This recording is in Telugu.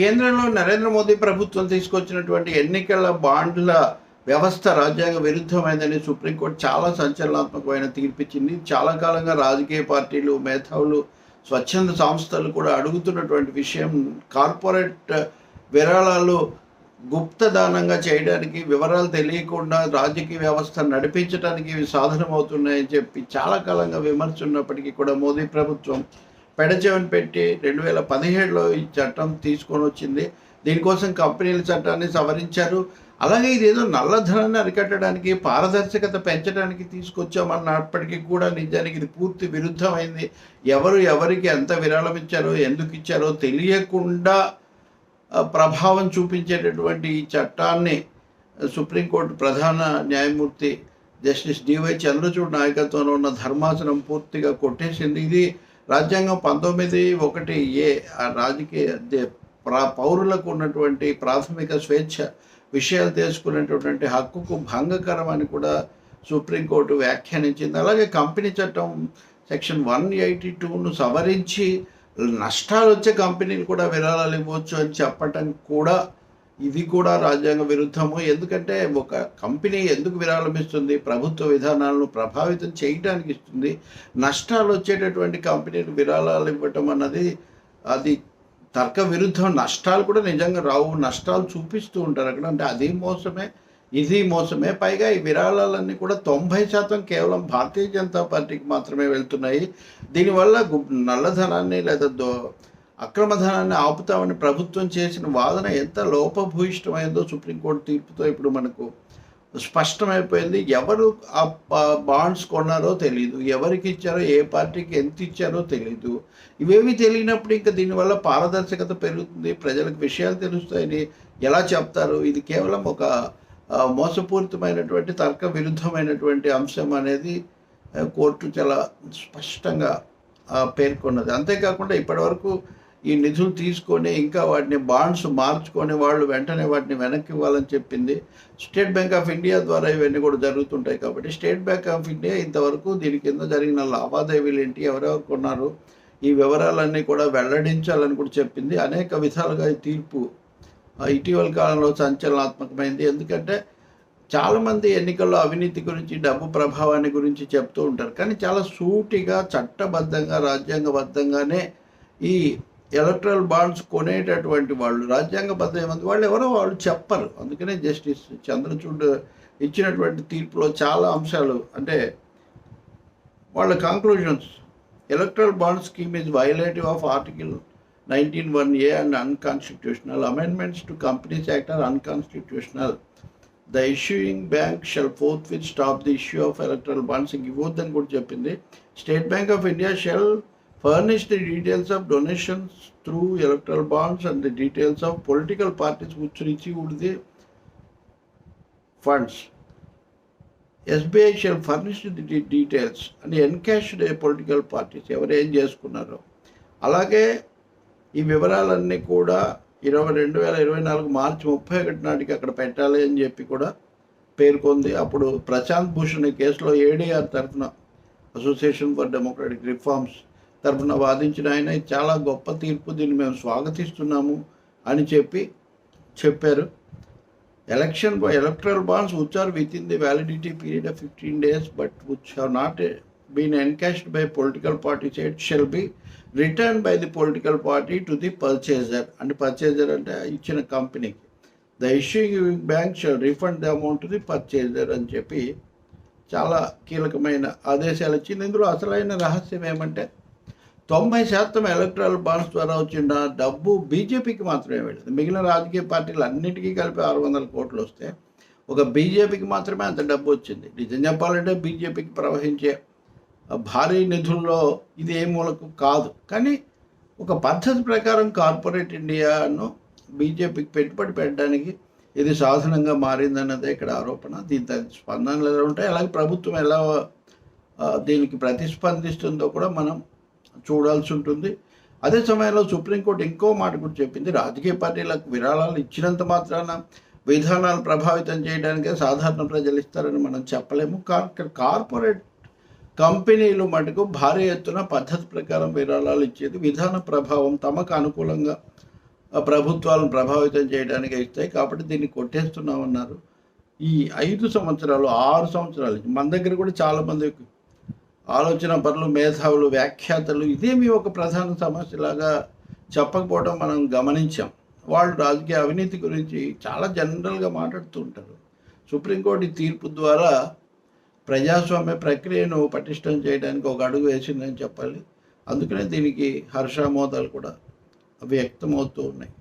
కేంద్రంలో నరేంద్ర మోదీ ప్రభుత్వం తీసుకొచ్చినటువంటి ఎన్నికల బాండ్ల వ్యవస్థ రాజ్యాంగ విరుద్ధమైందని సుప్రీంకోర్టు చాలా సంచలనాత్మకమైన తీర్పిచ్చింది. చాలా కాలంగా రాజకీయ పార్టీలు మేధావులు స్వచ్ఛంద సంస్థలు కూడా అడుగుతున్నటువంటి విషయం కార్పొరేట్ విరాళాలు గుప్తదానంగా చేయడానికి వివరాలు తెలియకుండా రాజకీయ వ్యవస్థ నడిపించడానికి ఇవి సాధనమవుతున్నాయని చెప్పి చాలా కాలంగా విమర్శ ఉన్నప్పటికీ కూడా మోదీ ప్రభుత్వం పెడచెవిని పెట్టి రెండు వేల పదిహేడులో ఈ చట్టం తీసుకొని వచ్చింది. దీనికోసం కంపెనీల చట్టాన్ని సవరించారు. అలాగే ఇదేదో నల్లధనాన్ని అరికట్టడానికి పారదర్శకత పెంచడానికి తీసుకొచ్చామన్నప్పటికీ కూడా నిజానికి ఇది పూర్తి విరుద్ధమైంది. ఎవరు ఎవరికి ఎంత విరాళం ఇచ్చారో ఎందుకు ఇచ్చారో తెలియకుండా ప్రభావం చూపించేటటువంటి ఈ చట్టాన్ని సుప్రీంకోర్టు ప్రధాన న్యాయమూర్తి జస్టిస్ డివై చంద్రచూడ్ నాయకత్వంలో ఉన్న ధర్మాసనం పూర్తిగా కొట్టేసింది. ఇది రాజ్యాంగం పంతొమ్మిది ఒకటి ఏ ఆ రాజకీయ ప్రా- పౌరులకు ఉన్నటువంటి ప్రాథమిక స్వేచ్ఛ విషయాలు తెలుసుకునేటటువంటి హక్కుకు భంగకరం అని కూడా సుప్రీంకోర్టు వ్యాఖ్యానించింది. అలాగే కంపెనీ చట్టం సెక్షన్ వన్ ఎయిటీ టూను సవరించి నష్టాలు వచ్చే కంపెనీలు కూడా విరాళాలు ఇవ్వచ్చు అని చెప్పటం కూడా ఇది కూడా రాజ్యాంగ విరుద్ధము. ఎందుకంటే ఒక కంపెనీ ఎందుకు విరాళం ఇస్తుంది ప్రభుత్వ విధానాలను ప్రభావితం చేయడానికి ఇస్తుంది. నష్టాలు వచ్చేటటువంటి కంపెనీలు విరాళాలు ఇవ్వటం అన్నది అది తర్క విరుద్ధం. నష్టాలు కూడా నిజంగా రావు. నష్టాలు చూపిస్తూ ఉంటారు అక్కడ. అంటే అది మోసమే ఇది మోసమే. పైగా ఈ విరాళాలన్నీ కూడా తొంభై శాతం కేవలం భారతీయ జనతా పార్టీకి మాత్రమే వెళ్తున్నాయి. దీనివల్ల నల్లధనాన్ని లేదా దో అక్రమధనాన్ని ఆపుతామని ప్రభుత్వం చేసిన వాదన ఎంత లోపభూయిష్టమైందో సుప్రీంకోర్టు తీర్పుతో ఇప్పుడు మనకు స్పష్టమైపోయింది. ఎవరు ఆ బాండ్స్ కొన్నారో తెలియదు ఎవరికి ఇచ్చారో ఏ పార్టీకి ఎంత ఇచ్చారో తెలియదు ఇవేవి తెలియనప్పుడు ఇంకా దీనివల్ల పారదర్శకత పెరుగుతుంది. ప్రజలకు విషయాలు తెలుస్తాయని ఎలా చెప్తారు? ఇది కేవలం ఒక మోసపూరితమైనటువంటి తర్క విరుద్ధమైనటువంటి అంశం అనేది కోర్టు చాలా స్పష్టంగా పేర్కొన్నది. అంతేకాకుండా ఇప్పటివరకు ఈ నిధులు తీసుకొని ఇంకా వాటిని బాండ్స్ మార్చుకొని వాళ్ళు వెంటనే వాటిని వెనక్కి ఇవ్వాలని చెప్పింది. స్టేట్ బ్యాంక్ ఆఫ్ ఇండియా ద్వారా ఇవన్నీ కూడా జరుగుతుంటాయి కాబట్టి స్టేట్ బ్యాంక్ ఆఫ్ ఇండియా ఇంతవరకు దీని కింద జరిగిన లావాదేవీలు ఏంటి ఎవరెవరు కొన్నారు ఈ వివరాలన్నీ కూడా వెల్లడించాలని కూడా చెప్పింది. అనేక విధాలుగా ఈ తీర్పు ఇటీవల కాలంలో సంచలనాత్మకమైంది. ఎందుకంటే చాలామంది ఎన్నికల్లో అవినీతి గురించి డబ్బు ప్రభావాన్ని గురించి చెప్తూ ఉంటారు. కానీ చాలా సూటిగా చట్టబద్ధంగా రాజ్యాంగబద్ధంగానే ఈ ఎలక్ట్రల్ బాండ్స్ కొనేటటువంటి వాళ్ళు రాజ్యాంగబద్ధమైన వాళ్ళు ఎవరో వాళ్ళు చెప్పరు. అందుకనే జస్టిస్ చంద్రచూడ్ ఇచ్చినటువంటి తీర్పులో చాలా అంశాలు అంటే వాళ్ళ conclusions electoral bond scheme is violative of article nineteen one A and unconstitutional amendments to companies act are unconstitutional the issuing bank shall forthwith stop the issue of electoral bonds ఇవ్వద్దని కూడా చెప్పింది. State bank of India shall furnish the details of donations through electoral bonds and the details of political parties which received the funds. SBI shall furnish the details అని ఎన్కాష్డ్ ఏ పొలిటికల్ పార్టీస్ ఎవరు ఏం చేసుకున్నారో అలాగే ఈ వివరాలన్నీ కూడా ఇరవై రెండు వేల ఇరవై నాలుగు మార్చి ముప్పై ఒకటి నాటికి అక్కడ పెట్టాలి అని చెప్పి కూడా పేర్కొంది అప్పుడు ప్రశాంత్ భూషణ్ ఈ కేసులో ఏడీఆర్ తరఫున అసోసియేషన్ ఫర్ డెమోక్రటిక్ రిఫార్మ్స్ తరఫున వాదించిన ఆయన చాలా గొప్ప తీర్పు దీన్ని మేము స్వాగతిస్తున్నాము అని చెప్పి చెప్పారు. Election electoral bonds which are with in the validity period of fifteen days but which are not been encashed by political party site shall be return by the political party to the purchaser and purchaser అంటే ఇచ్చిన కంపెనీకి the issue bank shall refund the amount the purchaser అని చెప్పి చాలా కీలకమైన ఆదేశాలు ఇచ్చింది ఇందులో అసలైన రహస్యం ఏమంటే తొంభై శాతం ఎలక్ట్రల్ బాండ్స్ ద్వారా వచ్చిన డబ్బు బీజేపీకి మాత్రమే వెళ్ళింది మిగిలిన రాజకీయ పార్టీలు అన్నిటికీ కలిపి ఆరు వందల కోట్లు వస్తే ఒక బీజేపీకి మాత్రమే అంత డబ్బు వచ్చింది. నిజం చెప్పాలంటే బీజేపీకి ప్రవహించే భారీ నిధుల్లో ఇది ఏ మూలకు కాదు. కానీ ఒక పద్ధతి ప్రకారం కార్పొరేట్ ఇండియాను బీజేపీకి పెట్టుబడి పెట్టడానికి ఇది సాధనంగా మారిందన్నదే ఇక్కడ ఆరోపణ. దీని స్పందనలు ఎలా ఉంటాయి? అలాగే ప్రభుత్వం ఎలా దీనికి ప్రతిస్పందిస్తుందో కూడా మనం చూడాల్సి ఉంటుంది. అదే సమయంలో సుప్రీంకోర్టు ఇంకో మాట కూడా చెప్పింది. రాజకీయ పార్టీలకు విరాళాలు ఇచ్చినంత మాత్రాన విధానాలు ప్రభావితం చేయడానికే సాధారణ ప్రజలు ఇస్తారని మనం చెప్పలేము. కార్ కార్పొరేట్ కంపెనీలు మటుకు భారీ ఎత్తున పద్ధతి ప్రకారం విరాళాలు ఇచ్చేది విధాన ప్రభావం తమకు అనుకూలంగా ప్రభుత్వాలను ప్రభావితం చేయడానికి ఇస్తాయి. కాబట్టి దీన్ని కొట్టేస్తున్నామన్నారు. ఈ ఐదు సంవత్సరాలు ఆరు సంవత్సరాలు మన దగ్గర కూడా చాలామంది ఆలోచన పనులు మేధావులు వ్యాఖ్యాతలు ఇదేమి ఒక ప్రధాన సమస్యలాగా చెప్పకపోవడం మనం గమనించాం. వాళ్ళు రాజకీయ అవినీతి గురించి చాలా జనరల్గా మాట్లాడుతూ ఉంటారు. సుప్రీంకోర్టు తీర్పు ద్వారా ప్రజాస్వామ్య ప్రక్రియను పటిష్టం చేయడానికి ఒక అడుగు వేసిందని చెప్పాలి. అందుకనే దీనికి హర్షామోదాలు కూడా వ్యక్తమవుతూ ఉన్నాయి.